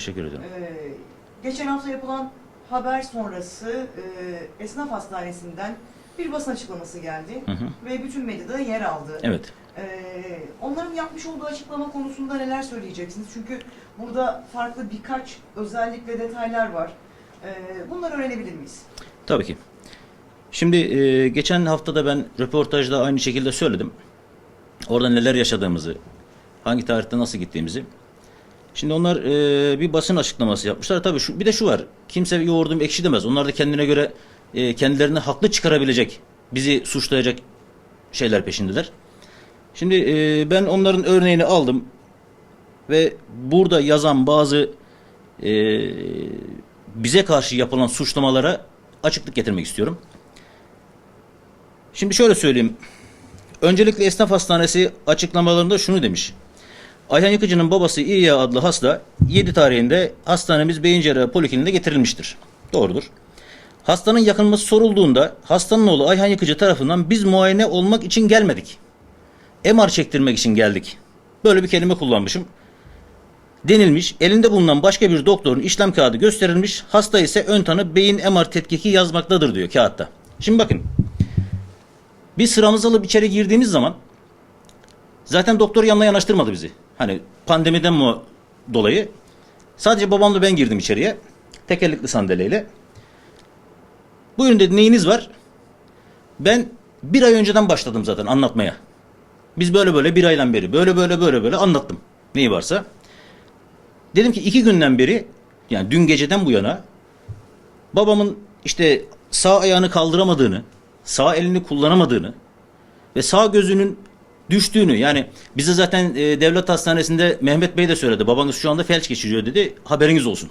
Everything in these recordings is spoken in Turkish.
Teşekkür ederim. Ee, geçen hafta yapılan haber sonrası e, esnaf hastanesinden bir basın açıklaması geldi Hı hı. ve bütün medyada yer aldı. Evet. Ee, onların yapmış olduğu açıklama konusunda neler söyleyeceksiniz? Çünkü burada farklı birkaç özellik ve detaylar var. Ee, bunları öğrenebilir miyiz? Tabii ki. Şimdi e, geçen haftada ben röportajda aynı şekilde söyledim. Orada neler yaşadığımızı, hangi tarihte nasıl gittiğimizi. Şimdi onlar e, bir basın açıklaması yapmışlar. Tabii şu, bir de şu var. Kimse yoğurdum ekşi demez. Onlar da kendine göre e, kendilerini haklı çıkarabilecek, bizi suçlayacak şeyler peşindeler. Şimdi e, ben onların örneğini aldım ve burada yazan bazı e, bize karşı yapılan suçlamalara açıklık getirmek istiyorum. Şimdi şöyle söyleyeyim. Öncelikle esnaf hastanesi açıklamalarında şunu demiş. Ayhan Yıkıcı'nın babası İya adlı hasta 7 tarihinde hastanemiz Beyin Cerrahı Polikliniğine getirilmiştir. Doğrudur. Hastanın yakınması sorulduğunda hastanın oğlu Ayhan Yıkıcı tarafından biz muayene olmak için gelmedik. MR çektirmek için geldik. Böyle bir kelime kullanmışım. Denilmiş, elinde bulunan başka bir doktorun işlem kağıdı gösterilmiş, hasta ise ön tanı beyin MR tetkiki yazmaktadır diyor kağıtta. Şimdi bakın, biz sıramızı alıp içeri girdiğimiz zaman zaten doktor yanına yanaştırmadı bizi. Hani pandemiden mi dolayı sadece babamla ben girdim içeriye. Tekerlekli sandalyeyle. Buyurun dedi neyiniz var? Ben bir ay önceden başladım zaten anlatmaya. Biz böyle böyle bir aydan beri böyle böyle böyle böyle anlattım. Neyi varsa. Dedim ki iki günden beri yani dün geceden bu yana babamın işte sağ ayağını kaldıramadığını, sağ elini kullanamadığını ve sağ gözünün düştüğünü yani bize zaten e, devlet hastanesinde Mehmet Bey de söyledi. Babanız şu anda felç geçiriyor dedi. Haberiniz olsun.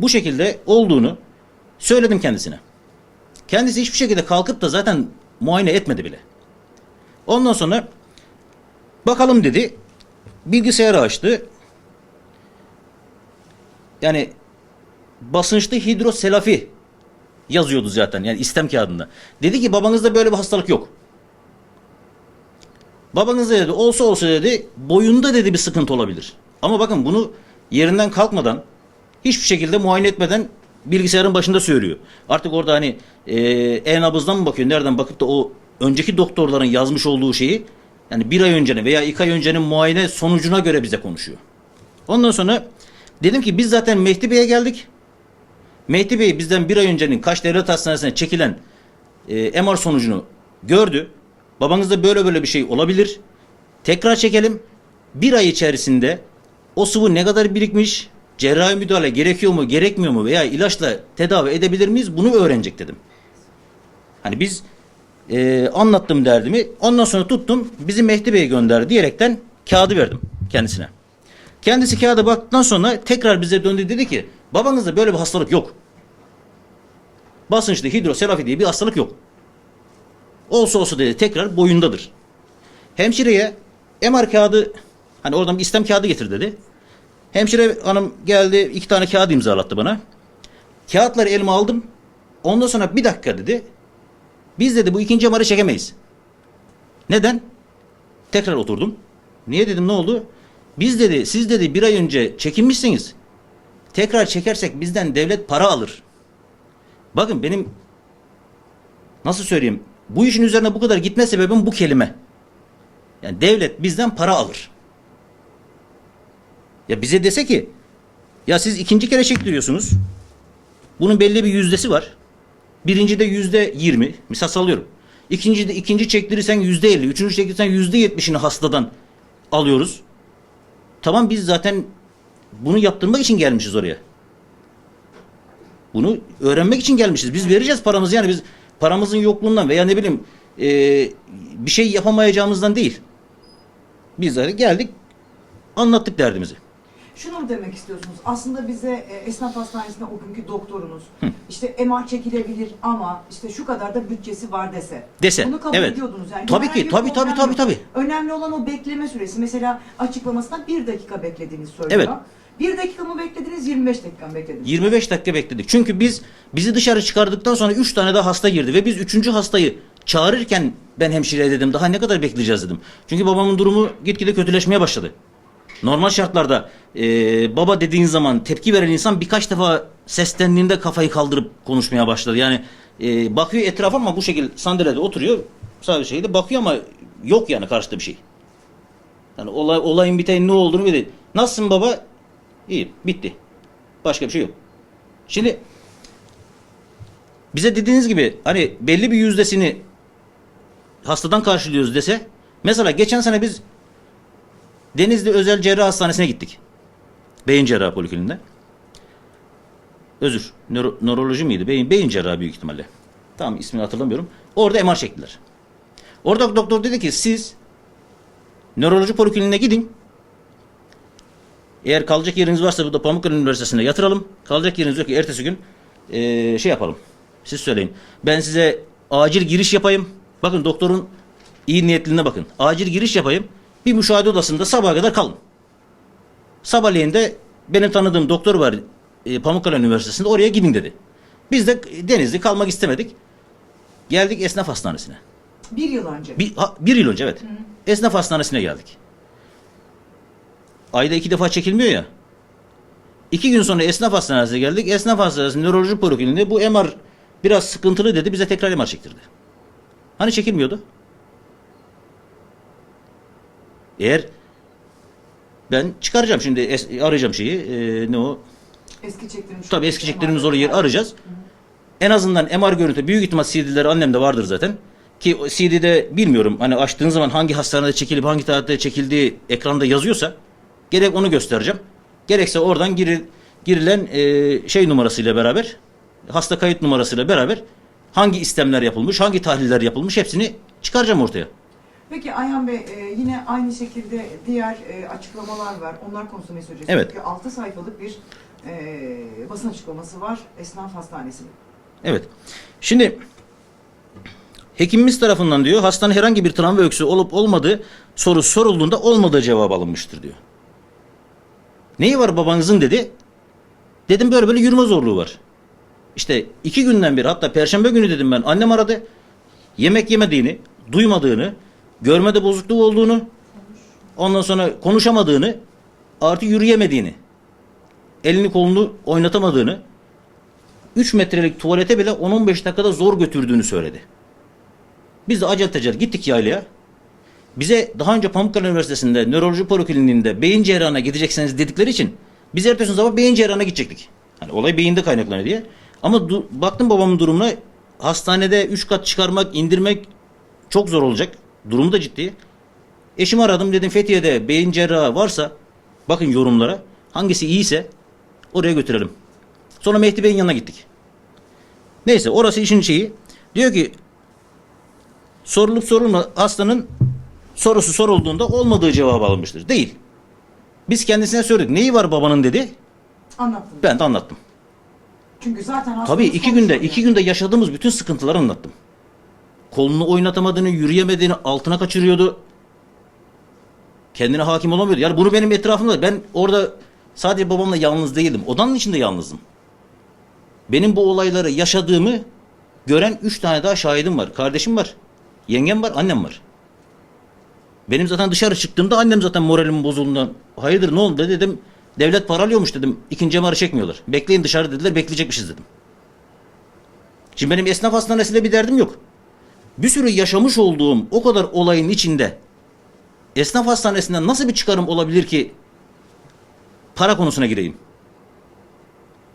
Bu şekilde olduğunu söyledim kendisine. Kendisi hiçbir şekilde kalkıp da zaten muayene etmedi bile. Ondan sonra bakalım dedi. Bilgisayarı açtı. Yani basınçlı hidroselafi yazıyordu zaten yani istem kağıdında. Dedi ki babanızda böyle bir hastalık yok. Babanızda dedi olsa olsa dedi boyunda dedi bir sıkıntı olabilir. Ama bakın bunu yerinden kalkmadan hiçbir şekilde muayene etmeden bilgisayarın başında söylüyor. Artık orada hani e, e-nabızdan mı bakıyor nereden bakıp da o önceki doktorların yazmış olduğu şeyi yani bir ay öncenin veya iki ay öncenin muayene sonucuna göre bize konuşuyor. Ondan sonra dedim ki biz zaten Mehdi Bey'e geldik. Mehdi Bey bizden bir ay öncenin Kaş Devlet Hastanesi'ne çekilen e, MR sonucunu gördü. Babanızda böyle böyle bir şey olabilir. Tekrar çekelim. Bir ay içerisinde o sıvı ne kadar birikmiş, cerrahi müdahale gerekiyor mu, gerekmiyor mu veya ilaçla tedavi edebilir miyiz bunu öğrenecek dedim. Hani biz e, anlattım derdimi. Ondan sonra tuttum bizi Mehdi Bey'e gönder diyerekten kağıdı verdim kendisine. Kendisi kağıda baktıktan sonra tekrar bize döndü dedi ki babanızda böyle bir hastalık yok. Basınçlı hidroselafi diye bir hastalık yok. Olsa olsa dedi tekrar boyundadır. Hemşireye MR kağıdı hani oradan bir istem kağıdı getir dedi. Hemşire hanım geldi iki tane kağıt imzalattı bana. Kağıtları elime aldım. Ondan sonra bir dakika dedi. Biz dedi bu ikinci MR'ı çekemeyiz. Neden? Tekrar oturdum. Niye dedim ne oldu? Biz dedi siz dedi bir ay önce çekinmişsiniz. Tekrar çekersek bizden devlet para alır. Bakın benim nasıl söyleyeyim bu işin üzerine bu kadar gitme sebebim bu kelime. Yani devlet bizden para alır. Ya bize dese ki ya siz ikinci kere çektiriyorsunuz. Bunun belli bir yüzdesi var. Birinci de yüzde yirmi. Misal sallıyorum. İkinci de ikinci çektirirsen yüzde elli. Üçüncü çektirirsen yüzde yetmişini hastadan alıyoruz. Tamam biz zaten bunu yaptırmak için gelmişiz oraya. Bunu öğrenmek için gelmişiz. Biz vereceğiz paramızı yani biz paramızın yokluğundan veya ne bileyim e, bir şey yapamayacağımızdan değil. Biz de geldik anlattık derdimizi. Şunu mu demek istiyorsunuz? Aslında bize e, esnaf hastanesinde o günkü doktorunuz işte MR çekilebilir ama işte şu kadar da bütçesi var dese. Dese, Bunu kabul evet. ediyordunuz yani. Tabii ki, tabii, tabii, problem tabii, tabii. Önemli olan o bekleme süresi. Mesela açıklamasında bir dakika beklediğiniz söylüyor. Evet. Bir dakika mı beklediniz, 25 dakika mı beklediniz? 25 dakika bekledik. Çünkü biz bizi dışarı çıkardıktan sonra 3 tane daha hasta girdi ve biz 3. hastayı çağırırken ben hemşireye dedim daha ne kadar bekleyeceğiz dedim. Çünkü babamın durumu gitgide kötüleşmeye başladı. Normal şartlarda e, baba dediğin zaman tepki veren insan birkaç defa seslendiğinde kafayı kaldırıp konuşmaya başladı. Yani e, bakıyor etrafa ama bu şekilde sandalyede oturuyor. Sadece şeyde bakıyor ama yok yani karşıda bir şey. Yani olay, olayın bitenin ne olduğunu bilir. Nasılsın baba? İyi, bitti. Başka bir şey yok. Şimdi bize dediğiniz gibi hani belli bir yüzdesini hastadan karşılıyoruz dese mesela geçen sene biz Denizli Özel Cerrah Hastanesi'ne gittik. Beyin cerrahı polikliniğinde. Özür. nöro- nöroloji miydi? Beyin, beyin cerrahı büyük ihtimalle. Tamam ismini hatırlamıyorum. Orada MR çektiler. Orada doktor dedi ki siz nöroloji polikliniğine gidin. Eğer kalacak yeriniz varsa burada Pamukkale Üniversitesi'nde yatıralım. Kalacak yeriniz yok ki ertesi gün eee, şey yapalım. Siz söyleyin. Ben size acil giriş yapayım. Bakın doktorun iyi niyetliğine bakın. Acil giriş yapayım. Bir müşahede odasında sabaha kadar kalın. Sabahleyin de benim tanıdığım doktor var e, Pamukkale Üniversitesi'nde oraya gidin dedi. Biz de Denizli kalmak istemedik. Geldik esnaf hastanesine. Bir yıl önce. Bir, ha, bir yıl önce evet. Esnaf hastanesine geldik. Ayda iki defa çekilmiyor ya. İki gün sonra esnaf hastanesine geldik. Esnaf hastanesi nöroloji polikliniğinde bu MR biraz sıkıntılı dedi. Bize tekrar MR çektirdi. Hani çekilmiyordu? Eğer ben çıkaracağım şimdi es- arayacağım şeyi. e, ne o? Eski çektirmiş. Tabii eski çektiğimiz orayı arayacağız. En azından MR görüntü büyük ihtimal CD'leri annemde vardır zaten. Ki CD'de bilmiyorum hani açtığın zaman hangi hastanede çekilip hangi tarihte çekildiği ekranda yazıyorsa gerek onu göstereceğim. Gerekse oradan giri, girilen e, şey numarasıyla beraber hasta kayıt numarasıyla beraber hangi istemler yapılmış, hangi tahliller yapılmış hepsini çıkaracağım ortaya. Peki Ayhan Bey e, yine aynı şekilde diğer e, açıklamalar var. Onlar konusunda ne söyleyeceksiniz? Evet. Çünkü 6 sayfalık bir e, basın açıklaması var esnaf hastanesinin. Evet. Şimdi hekimimiz tarafından diyor hastane herhangi bir travma öyküsü olup olmadığı soru sorulduğunda olmadığı cevap alınmıştır diyor. Neyi var babanızın dedi. Dedim böyle böyle yürüme zorluğu var. İşte iki günden beri hatta perşembe günü dedim ben annem aradı. Yemek yemediğini, duymadığını, görmede bozukluğu olduğunu, ondan sonra konuşamadığını, artı yürüyemediğini, elini kolunu oynatamadığını, 3 metrelik tuvalete bile 10-15 dakikada zor götürdüğünü söyledi. Biz de acel tecel gittik yaylaya. Bize daha önce Pamukkale Üniversitesi'nde nöroloji polikliniğinde beyin cerrahına gideceksiniz dedikleri için biz ertesi sabah beyin cerrahına gidecektik. Hani olay beyinde kaynaklanıyor diye. Ama baktım babamın durumuna hastanede 3 kat çıkarmak, indirmek çok zor olacak. Durumu da ciddi. Eşimi aradım dedim Fethiye'de beyin cerrahı varsa bakın yorumlara hangisi iyiyse oraya götürelim. Sonra Mehdi Bey'in yanına gittik. Neyse orası işin şeyi. Diyor ki sorulup sorulma hastanın sorusu sorulduğunda olmadığı cevap alınmıştır. Değil. Biz kendisine söyledik. Neyi var babanın dedi. Anlattım. Ben de anlattım. Çünkü zaten Tabii iki günde iki günde yaşadığımız bütün sıkıntıları anlattım. Kolunu oynatamadığını, yürüyemediğini, altına kaçırıyordu. Kendine hakim olamıyordu. Yani bunu benim etrafımda ben orada sadece babamla yalnız değildim. Odanın içinde yalnızdım. Benim bu olayları yaşadığımı gören üç tane daha şahidim var. Kardeşim var. Yengem var, annem var. Benim zaten dışarı çıktığımda annem zaten moralim bozulduğundan hayırdır ne oldu dedim. Devlet para alıyormuş dedim. İkinci MR'ı çekmiyorlar. Bekleyin dışarı dediler. Bekleyecekmişiz dedim. Şimdi benim esnaf hastanesiyle bir derdim yok. Bir sürü yaşamış olduğum o kadar olayın içinde esnaf hastanesinden nasıl bir çıkarım olabilir ki para konusuna gireyim?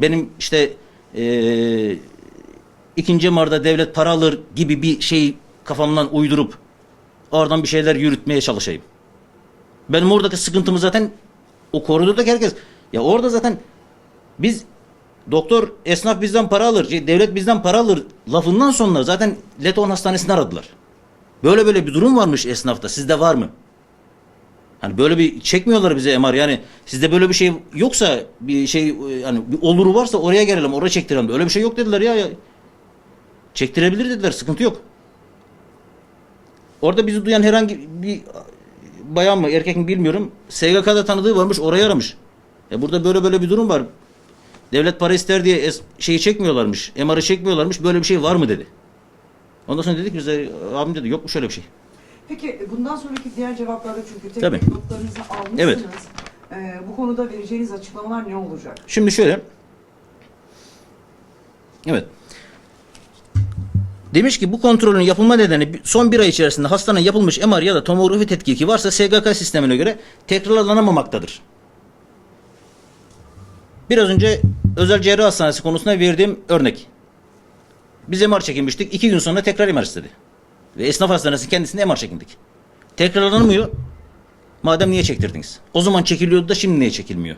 Benim işte eee ikinci MR'da devlet para alır gibi bir şey kafamdan uydurup oradan bir şeyler yürütmeye çalışayım. Benim oradaki sıkıntımı zaten o koridordaki herkes ya orada zaten biz doktor esnaf bizden para alır, şey, devlet bizden para alır lafından sonra zaten Leton Hastanesi'ni aradılar. Böyle böyle bir durum varmış esnafta. Sizde var mı? Hani böyle bir çekmiyorlar bize MR yani sizde böyle bir şey yoksa bir şey hani bir oluru varsa oraya gelelim oraya çektirelim. Öyle bir şey yok dediler ya. Çektirebilir dediler sıkıntı yok. Orada bizi duyan herhangi bir bayan mı erkek mi bilmiyorum. SGK'da tanıdığı varmış orayı aramış. E burada böyle böyle bir durum var. Devlet para ister diye şeyi çekmiyorlarmış. MR'ı çekmiyorlarmış. Böyle bir şey var mı dedi. Ondan sonra dedik bize abim dedi yok mu şöyle bir şey. Peki bundan sonraki diğer cevaplarda çünkü tek Tabii. notlarınızı almışsınız. Evet. Ee, bu konuda vereceğiniz açıklamalar ne olacak? Şimdi şöyle. Evet. Demiş ki bu kontrolün yapılma nedeni son bir ay içerisinde hastanın yapılmış MR ya da tomografi tetkiki varsa SGK sistemine göre tekrarlanamamaktadır. Biraz önce özel cerrah hastanesi konusunda verdiğim örnek. Biz MR çekinmiştik. iki gün sonra tekrar MR istedi. Ve esnaf hastanesi kendisinde MR çekindik. Tekrarlanamıyor. Madem niye çektirdiniz? O zaman çekiliyordu da şimdi niye çekilmiyor?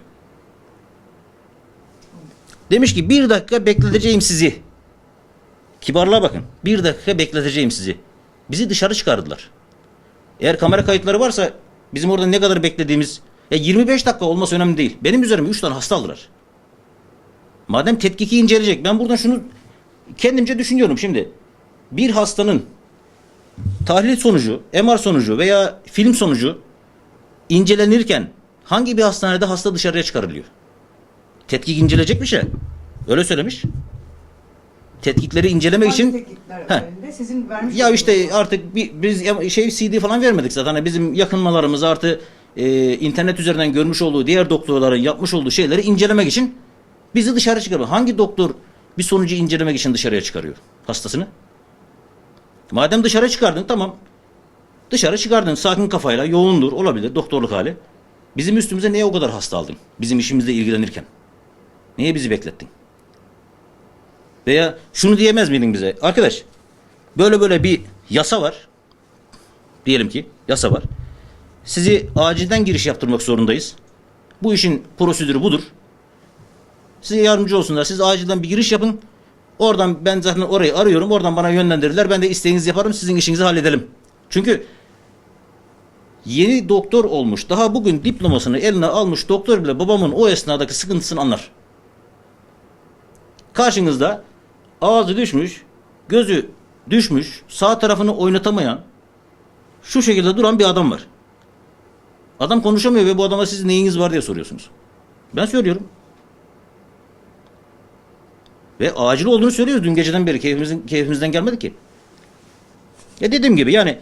Demiş ki bir dakika bekleteceğim sizi. Kibarlığa bakın. Bir dakika bekleteceğim sizi. Bizi dışarı çıkardılar. Eğer kamera kayıtları varsa bizim orada ne kadar beklediğimiz ya 25 dakika olması önemli değil. Benim üzerime 3 tane hasta aldılar. Madem tetkiki inceleyecek ben buradan şunu kendimce düşünüyorum şimdi. Bir hastanın tahlil sonucu, MR sonucu veya film sonucu incelenirken hangi bir hastanede hasta dışarıya çıkarılıyor? Tetkik inceleyecekmiş ya. Öyle söylemiş. Tetkikleri incelemek Hangi için Heh. üzerinde sizin vermiş ya olduğunuz- işte artık bi- biz ya- şey CD falan vermedik zaten. Hani bizim yakınmalarımız artı e, internet üzerinden görmüş olduğu diğer doktorların yapmış olduğu şeyleri incelemek için bizi dışarı çıkarıyor. Hangi doktor bir sonucu incelemek için dışarıya çıkarıyor hastasını? Madem dışarı çıkardın tamam. Dışarı çıkardın sakin kafayla yoğundur olabilir doktorluk hali. Bizim üstümüze niye o kadar hasta aldın? Bizim işimizle ilgilenirken. Niye bizi beklettin? Veya şunu diyemez miydin bize? Arkadaş böyle böyle bir yasa var. Diyelim ki yasa var. Sizi acilden giriş yaptırmak zorundayız. Bu işin prosedürü budur. Size yardımcı olsunlar. Siz acilden bir giriş yapın. Oradan ben zaten orayı arıyorum. Oradan bana yönlendirirler. Ben de isteğinizi yaparım. Sizin işinizi halledelim. Çünkü yeni doktor olmuş. Daha bugün diplomasını eline almış doktor bile babamın o esnadaki sıkıntısını anlar. Karşınızda ağzı düşmüş, gözü düşmüş, sağ tarafını oynatamayan, şu şekilde duran bir adam var. Adam konuşamıyor ve bu adama siz neyiniz var diye soruyorsunuz. Ben söylüyorum. Ve acil olduğunu söylüyoruz dün geceden beri. Keyfimizin, keyfimizden gelmedi ki. Ya dediğim gibi yani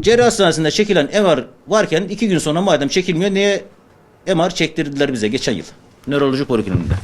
cerrah hastanesinde çekilen MR varken iki gün sonra madem çekilmiyor niye MR çektirdiler bize geçen yıl? Nöroloji polikliniğinde.